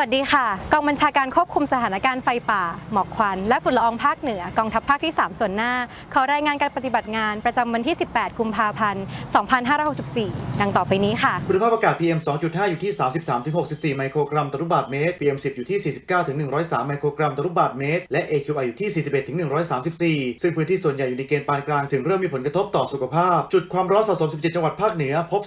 วัสดีค่ะ กองบัญชาการควบคุมสถานการณ์ไฟป่า หมอกควัน และฝุ่นละอองภาคเหนือกองทัพภาคที่ 3 ส่วนหน้า ขอรายงานการปฏิบัติงานประจำวันที่ 18 กุมภาพันธ์ 2564 ดังต่อไปนี้ค่ะ คุณภาพอากาศ PM 2.5 อยู่ที่ 33-64 ไมโครกรัมต่อลูกบาศก์เมตร PM 10 อยู่ที่ 49-103 ไมโครกรัมต่อลูกบาศก์เมตร และ AQI อยู่ที่ 41-134 ซึ่งพื้นที่ส่วนใหญ่อยู่ในเกณฑ์ปานกลางถึงเริ่มมีผลกระทบต่อสุขภาพ จุดความร้อนสะสม 17 จังหวัดภาคเหนือพบ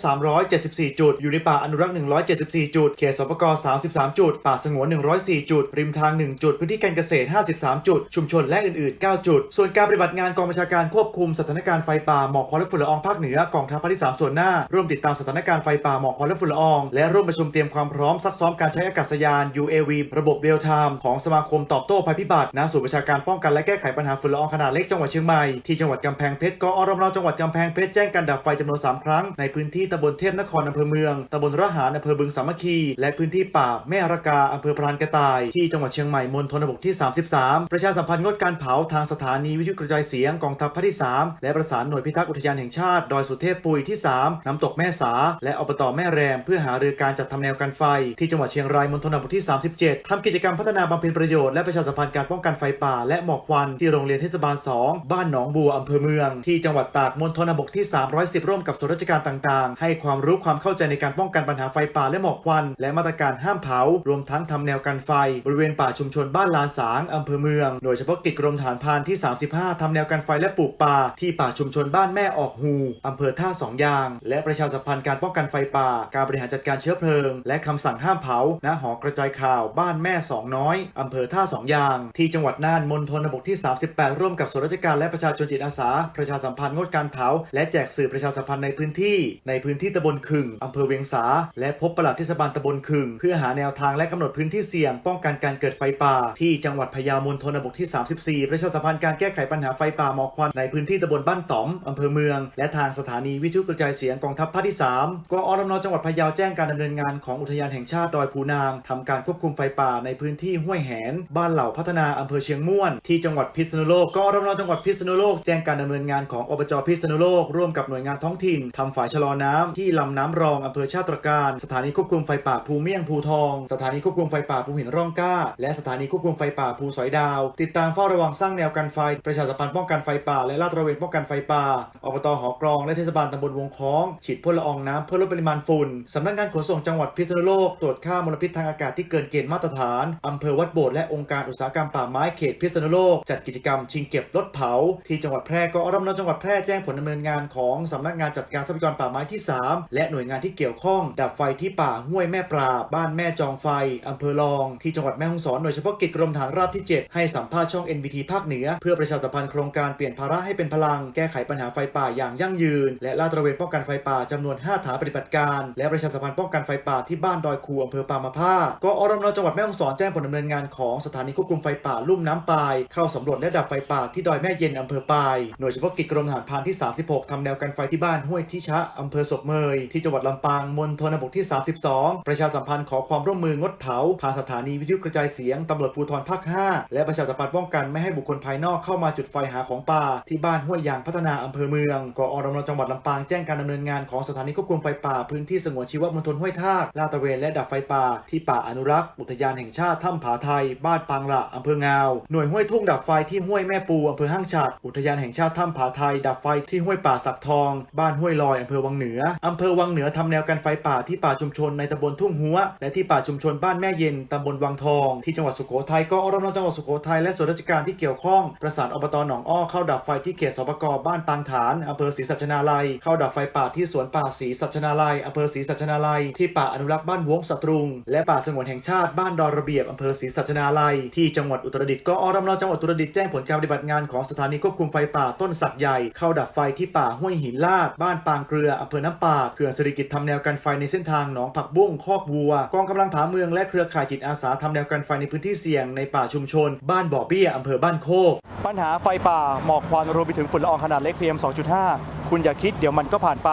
374 จุด อยู่ในป่าอนุรักษ์ 174 จุด เขตสปก33 จุดป่าสงวน 104 จุด ริมทาง 1 จุด พื้นที่การเกษตร 53 จุด ชุมชนและอื่นๆ 9 จุด ส่วนการปฏิบัติงานกองบัญชาการควบคุมสถานการณ์ไฟป่าหมอกควันและฝุ่นละอองภาคเหนือกองทัพภาคที่ 3 ส่วนหน้า ร่วมติดตามสถานการณ์ไฟป่าหมอกควันและฝุ่นละออง และร่วมประชุมเตรียมความพร้อมซักซ้อมการใช้อากาศยาน UAV ระบบเรียลไทม์ของสมาคมตอบโต้ภัยพิบัติณศูนย์ประชาการป้องกันและแก้ไขปัญหาฝุ่นละอองขนาดเล็กจังหวัดเชียงใหม่ที่จังหวัดกำแพงเพชรกอรมนจังหวัดกำแพงเพชรแจ้งการดับไฟจำนวน 3 ครั้งในพื้นที่ตำบลเทพนครอำเภอเมืองตำบลระหารอำเภอบึงสามัคคีและพื้นที่ป่าแม่ระกาอำเภอพรานกระต่าย ที่จังหวัดเชียงใหม่มณฑลบกที่ 33 ประชาสัมพันธ์งดการเผาทางสถานีวิทยุกระจายเสียงกองทัพภาคที่ 3 และประสานหน่วยพิทักษ์อุทยานแห่งชาติ ดอยสุเทพปุยที่ 3 น้ำตกแม่สา และอบตแม่แรม เพื่อหารือการจัดทำแนวกันไฟ ที่จังหวัดเชียงรายมณฑลบกที่ 37ทำกิจกรรมพัฒนาบำเพ็ญประโยชน์และประชาสัมพันธ์การป้องกันไฟป่า และหมอกควันที่โรงเรียนเทศบาล 2 บ้านหนองบัวอำเภอเมือง ที่จังหวัดตากมณฑลบกที่ 310 ร่วมกับส่วนราชการต่าง ๆ ให้ความรู้ความเข้าใจในการป้องกันปัญหาไฟป่าและหมอกควันและมาตรการห้ามเผารวมทั้งทำแนวกันไฟ บริเวณป่าชุมชนบ้านลานสางอำเภอเมือง โดยเฉพาะกิจกรมฐานพานที่ 35ทำแนวกันไฟและปลูกป่าที่ป่าชุมชนบ้านแม่ออกฮูอำเภอท่าสองยาง และประชาสัมพันธ์การป้องกันไฟป่า การบริหารจัดการเชื้อเพลิง และคำสั่งห้ามเผาณหอกระจายข่าวบ้านแม่สองน้อยอำเภอท่าสองยาง ที่จังหวัดน่านมณฑลบกที่ 38 ร่วมกับส่วนราชการและประชาชนจิตอาสา ประชาสัมพันธ์งดการเผา และแจกสื่อประชาสัมพันธ์ในพื้นที่ ในพื้นที่ตำบลขึงอำเภอเวียงสา และพบปลัดเทศบาลตำบลขึงเพื่อหาแนวทางและกำหนดพื้นที่เสี่ยงป้องกันการเกิดไฟป่า ที่จังหวัดพะเยามณฑลบกที่ 34 ประชาสัมพันธ์การแก้ไขปัญหาไฟป่าหมอกควันในพื้นที่ตำบลบ้านต๋อมอำเภอเมือง และทางสถานีวิทยุกระจายเสียงกองทัพภาคที่ 3กอรมนจังหวัดพะเยาแจ้งการดำเนินงานของอุทยานแห่งชาติดอยภูนางทำการควบคุมไฟป่าในพื้นที่ห้วยแหน บ้านเหล่าพัฒนาอำเภอเชียงม่วน ที่จังหวัดพิษณุโลกกอรมนจังหวัดพิษณุโลกแจ้งการดำเนินงานของอบจพิษณุโลกร่วมกับหน่วยงานท้องถิ่นทำฝายชะลอน้ำที่ลำน้ำรองอำเภอชาติตรการ สถานีควบคุมไฟป่าภูเมี่ยงภูทอง สถานีควบคุมไฟป่าภูหินร่องกล้า และสถานีควบคุมไฟป่าภูสอยดาว ติดตามเฝ้าระวังสร้างแนวกันไฟ ประชาสัมพันธ์ป้องกันไฟป่าและลาดตระเวนป้องกันไฟป่าอบตหอกรอง และเทศบาลตำบลวงคล้อง ฉีดพ่นละอองน้ำเพื่อลดปริมาณฝุ่นสำนักงานขนส่งจังหวัดพิษณุโลกตรวจค่ามลพิษทางอากาศที่เกินเกณฑ์มาตรฐานอำเภอวัดโบดและองค์การอุตสาหกรรมป่าไม้เขตพิษณุโลกจัดกิจกรรมชิงเก็บรถเผา ที่จังหวัดแพร่ก็อรมนจังหวัดแพร่แจ้งผลดำเนินงานของสำนักงานจัดการทรัพยากรป่าไม้ที่ 3 และหน่วยงานที่เกี่ยวข้อง ดับไฟที่ป่าห้วยแม่ปราบ้านแม่จองไฟอำเภอรอง ที่จังหวัดแม่ฮ่องสอนโดยเฉพาะกิจกรมฐานราบที่ 7 ให้สัมภาษณ์ช่อง NBT ภาคเหนือ เพื่อประชาสัมพันธ์โครงการเปลี่ยนภาระให้เป็นพลังแก้ไขปัญหาไฟป่าอย่างยั่งยืน และลาดตระเวนป้องกันไฟป่าจำนวน 5 ฐานปฏิบัติการ และประชาสัมพันธ์ป้องกันไฟป่าที่บ้านดอยคูอำเภอปามาผ้าก็อรมนจังหวัดแม่ฮ่องสอนแจ้งผลดำเนินงานของสถานีควบคุมไฟป่าลุ่มน้ำปาย เข้าสำรวจและดับไฟป่าที่ดอยแม่เย็นอำเภอปายหน่วยเฉพาะกิจกรมทหารพรานที่ 36ทำแนวกันไฟที่บ้านห้วยทิชะอำเภอศพเมยที่จังหวัดลำปางมณฑลบกที่ 32 ประชาสัมพันธ์ขอความร่วมมืองดเผาผ่านสถานีวิทยุกระจายเสียงตำรวจภูธรภาค 5 และประชาสัมพันธ์ป้องกันไม่ให้บุคคลภายนอกเข้ามาจุดไฟหาของป่า ที่บ้านห้วยยางพัฒนาอำเภอเมืองกอรมนจังหวัดลำปางแจ้งการดำเนินงานของสถานีควบคุมไฟป่าพื้นที่สงวนชีวมณฑลห้วยทากลาดตระเวนและดับไฟป่าที่ป่าอนุรักษ์ อุทยานแห่งชาติถ้ำผาไทย บ้านปางละอำเภองาว หน่วยห้วยทุ่งดับไฟที่ห้วยแม่ปูอำเภอห้างฉัดอุทยานแห่งชาติถ้ำผาไทย ดับไฟที่ห้วยป่าสักทอง บ้านห้วยลอยอำเภอวังเหนืออำเภอวังเหนือทำแนวกันไฟป่าที่ป่าชุมชนในตำบลทุ่งหัวและที่ป่าชุมชนบ้านแม่เย็นตำบลวังทอง ที่จังหวัดสุโขทัยก็อรมนจังหวัดสุโขทัยและส่วนราชการที่เกี่ยวข้องประสานอบตหนองอ้อเข้าดับไฟที่เขตสปกบ้านปางฐานอำเภอศรีสัชนาลัย เข้าดับไฟป่าที่สวนป่าศรีสัชนาลัยอำเภอศรีสัชนาลัย ที่ป่าอนุรักษ์บ้านวงสตรุง และป่าสงวนแห่งชาติบ้านดอนระเบียบอำเภอศรีสัชนาลัย ที่จังหวัดอุตรดิตถ์ก็อรมนจังหวัดอุตรดิตถ์แจ้งผลการปฏิบัติงานของสถานีควบคุมไฟป่าต้นสักใหญ่ เข้าดับไฟที่ป่าห้วยหินลาด บ้านปางเกลืออำเภอน้ำปาเขื่อนสิริกิตทำแนวกันไฟในเส้นทางหนองผักบุ้งคอกวัวกองกำลังผาเมืองและเครือข่ายจิตอาสาทำแนวกันไฟในพื้นที่เสี่ยงในป่าชุมชน บ้านบ่อเบี้ยอำเภอบ้านโคก ปัญหาไฟป่าหมอกควันรวมไปถึงฝุ่นละอองขนาดเล็ก PM 2.5 คุณอย่าคิดเดี๋ยวมันก็ผ่านไป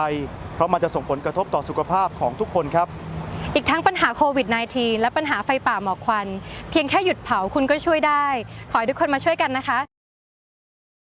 เพราะมันจะส่งผลกระทบต่อสุขภาพของทุกคนครับอีกทั้งปัญหาโควิด -19 และปัญหาไฟป่าหมอกควัน เพียงแค่หยุดเผาคุณก็ช่วยได้ ขอให้ทุกคนมาช่วยกันนะคะ